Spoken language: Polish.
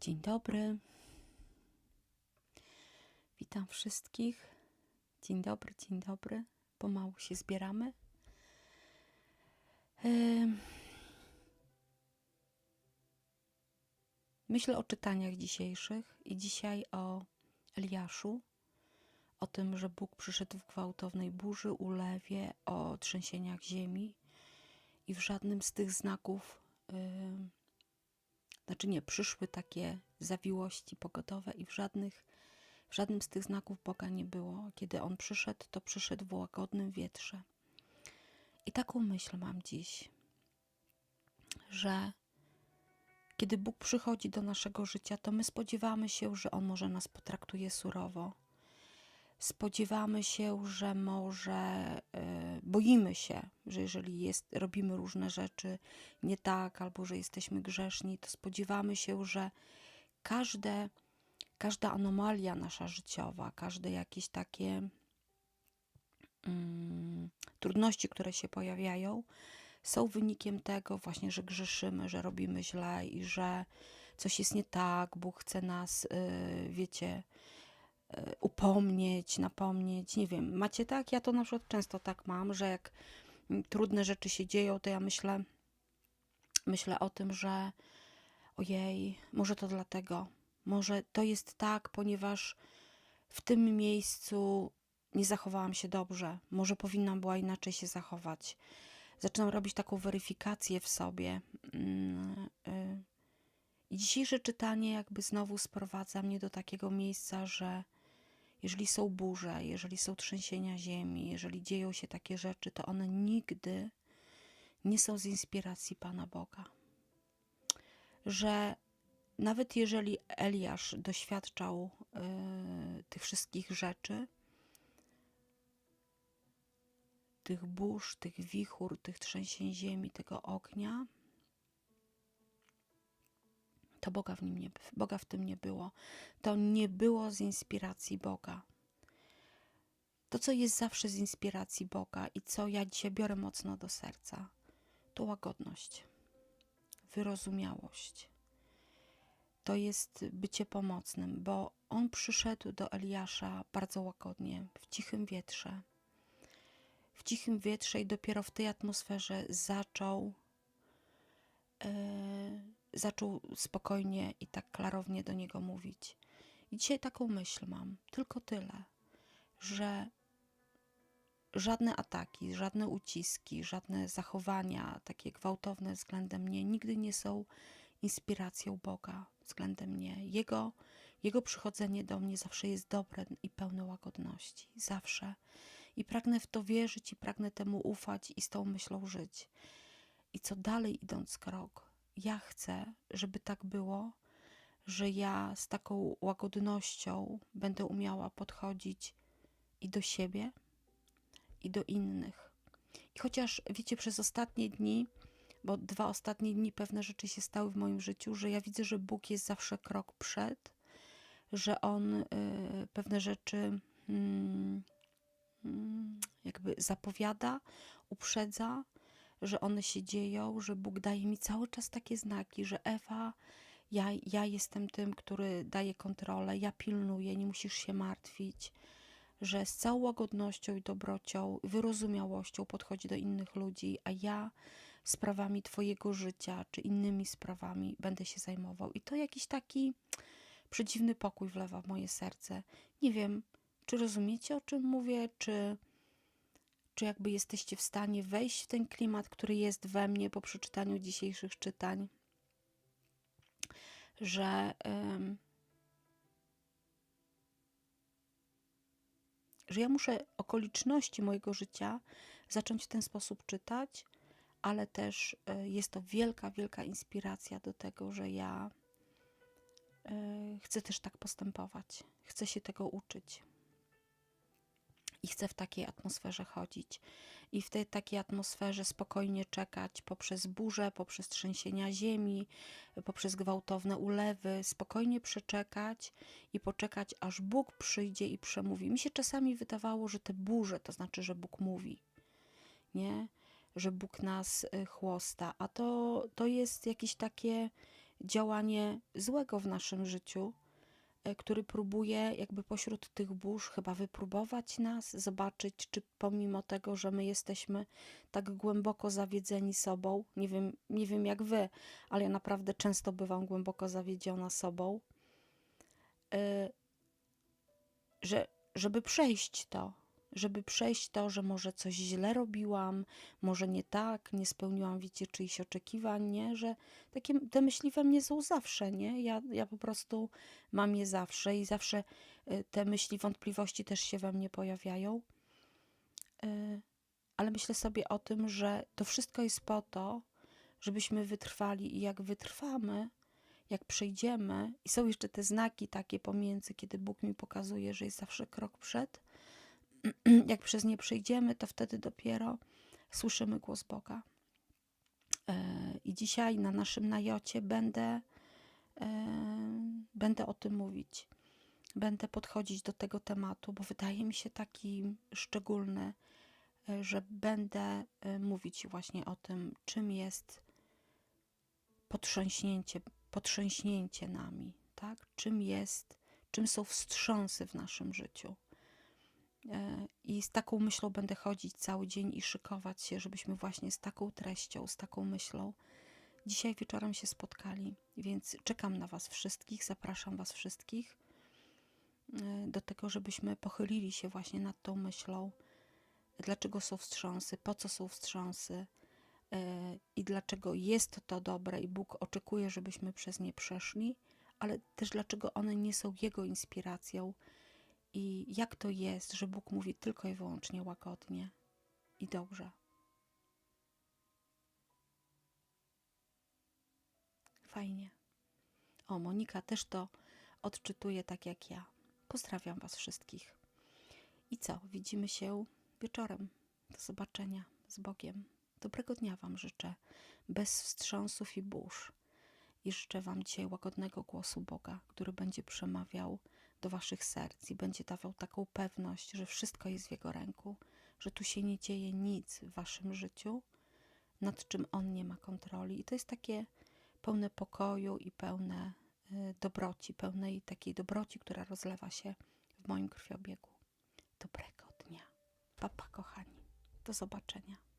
Dzień dobry. Witam wszystkich. Dzień dobry, dzień dobry. Pomału się zbieramy. Myślę o czytaniach dzisiejszych i dzisiaj o Eliaszu, o tym, że Bóg przyszedł w gwałtownej burzy, ulewie, o trzęsieniach ziemi i w żadnym z tych znaków, em, znaczy nie, przyszły takie zawiłości pogodowe i w żadnych, w żadnym z tych znaków Boga nie było. Kiedy On przyszedł, to przyszedł w łagodnym wietrze. I taką myśl mam dziś, że kiedy Bóg przychodzi do naszego życia, to my spodziewamy się, że On może nas potraktuje surowo. Spodziewamy się, że może e, boimy się, że jeżeli jest, robimy różne rzeczy nie tak, albo że jesteśmy grzeszni, to spodziewamy się, że każde, każda anomalia nasza życiowa, każde jakieś takie mm, trudności, które się pojawiają, są wynikiem tego właśnie, że grzeszymy, że robimy źle i że coś jest nie tak, Bóg chce nas, y, wiecie, upomnieć, napomnieć, nie wiem, macie tak? Ja to na przykład często tak mam, że jak mm, trudne rzeczy się dzieją, to ja myślę, myślę o tym, że ojej, może to dlatego, może to jest tak, ponieważ w tym miejscu nie zachowałam się dobrze, może powinnam była inaczej się zachować. Zaczynam robić taką weryfikację w sobie. Mm, y, I dzisiejsze czytanie jakby znowu sprowadza mnie do takiego miejsca, że jeżeli są burze, jeżeli są trzęsienia ziemi, jeżeli dzieją się takie rzeczy, to one nigdy nie są z inspiracji Pana Boga. Że nawet jeżeli Eliasz doświadczał y, tych wszystkich rzeczy, tych burz, tych wichur, tych trzęsień ziemi, tego ognia, to Boga w nim nie, Boga w tym nie było. To nie było z inspiracji Boga. To, co jest zawsze z inspiracji Boga i co ja dzisiaj biorę mocno do serca, to łagodność, wyrozumiałość. To jest bycie pomocnym, bo on przyszedł do Eliasza bardzo łagodnie, w cichym wietrze. W cichym wietrze i dopiero w tej atmosferze zaczął e, zaczął spokojnie i tak klarownie do niego mówić. I dzisiaj taką myśl mam, tylko tyle, że żadne ataki, żadne uciski, żadne zachowania takie gwałtowne względem mnie nigdy nie są inspiracją Boga względem mnie. Jego, jego przychodzenie do mnie zawsze jest dobre i pełne łagodności. Zawsze. I pragnę w to wierzyć i pragnę temu ufać i z tą myślą żyć. I co dalej idąc krok, ja chcę, żeby tak było, że ja z taką łagodnością będę umiała podchodzić i do siebie, i do innych. I chociaż wiecie, przez ostatnie dni, bo dwa ostatnie dni pewne rzeczy się stały w moim życiu, że ja widzę, że Bóg jest zawsze krok przed, że On y, pewne rzeczy mm, mm, jakby zapowiada, uprzedza, że one się dzieją, że Bóg daje mi cały czas takie znaki, że Ewa, ja, ja jestem tym, który daje kontrolę, ja pilnuję, nie musisz się martwić, że z całą łagodnością i dobrocią, wyrozumiałością podchodzi do innych ludzi, a ja sprawami Twojego życia czy innymi sprawami będę się zajmował. I to jakiś taki przedziwny pokój wlewa w moje serce. Nie wiem, czy rozumiecie, o czym mówię, czy czy jakby jesteście w stanie wejść w ten klimat, który jest we mnie po przeczytaniu dzisiejszych czytań, że, ym, że ja muszę okoliczności mojego życia zacząć w ten sposób czytać, ale też y, jest to wielka, wielka inspiracja do tego, że ja y, chcę też tak postępować, chcę się tego uczyć i chcę w takiej atmosferze chodzić. I w tej takiej atmosferze spokojnie czekać poprzez burze, poprzez trzęsienia ziemi, poprzez gwałtowne ulewy, spokojnie przeczekać i poczekać, aż Bóg przyjdzie i przemówi. Mi się czasami wydawało, że te burze to znaczy, że Bóg mówi, nie? Że Bóg nas y, chłosta, a to, to jest jakieś takie działanie złego w naszym życiu, który próbuje jakby pośród tych burz chyba wypróbować nas, zobaczyć, czy pomimo tego, że my jesteśmy tak głęboko zawiedzeni sobą, nie wiem, nie wiem jak wy, ale ja naprawdę często bywam głęboko zawiedziona sobą, y, że, żeby przejść to, żeby przejść to, że może coś źle robiłam, może nie tak, nie spełniłam, wiecie, czyichś oczekiwań, nie? Że takie, te myśli we mnie są zawsze, nie? Ja, ja po prostu mam je zawsze i zawsze y, te myśli, wątpliwości też się we mnie pojawiają. Y, Ale myślę sobie o tym, że to wszystko jest po to, żebyśmy wytrwali i jak wytrwamy, jak przejdziemy, i są jeszcze te znaki takie pomiędzy, kiedy Bóg mi pokazuje, że jest zawsze krok przed, jak przez nie przejdziemy, to wtedy dopiero słyszymy głos Boga. E, I dzisiaj na naszym najocie będę, e, będę o tym mówić. Będę podchodzić do tego tematu, bo wydaje mi się taki szczególny, e, że będę mówić właśnie o tym, czym jest potrząśnięcie, potrząśnięcie nami, tak? Czym jest, czym są wstrząsy w naszym życiu. E, I z taką myślą będę chodzić cały dzień i szykować się, żebyśmy właśnie z taką treścią, z taką myślą dzisiaj wieczorem się spotkali. Więc czekam na Was wszystkich, zapraszam Was wszystkich e, do tego, żebyśmy pochylili się właśnie nad tą myślą, dlaczego są wstrząsy, po co są wstrząsy e, i dlaczego jest to dobre i Bóg oczekuje, żebyśmy przez nie przeszli, ale też dlaczego one nie są Jego inspiracją i jak to jest, że Bóg mówi tylko i wyłącznie łagodnie i dobrze. Fajnie. O, Monika też to odczytuje tak jak ja. Pozdrawiam Was wszystkich. I co? Widzimy się wieczorem. Do zobaczenia z Bogiem. Dobrego dnia Wam życzę, bez wstrząsów i burz. I życzę Wam dzisiaj łagodnego głosu Boga, który będzie przemawiał do Waszych serc i będzie dawał taką pewność, że wszystko jest w Jego ręku, że tu się nie dzieje nic w Waszym życiu, nad czym On nie ma kontroli. I to jest takie pełne pokoju i pełne y, dobroci, pełnej takiej dobroci, która rozlewa się w moim krwiobiegu. Dobrego dnia. Papa, kochani. Do zobaczenia.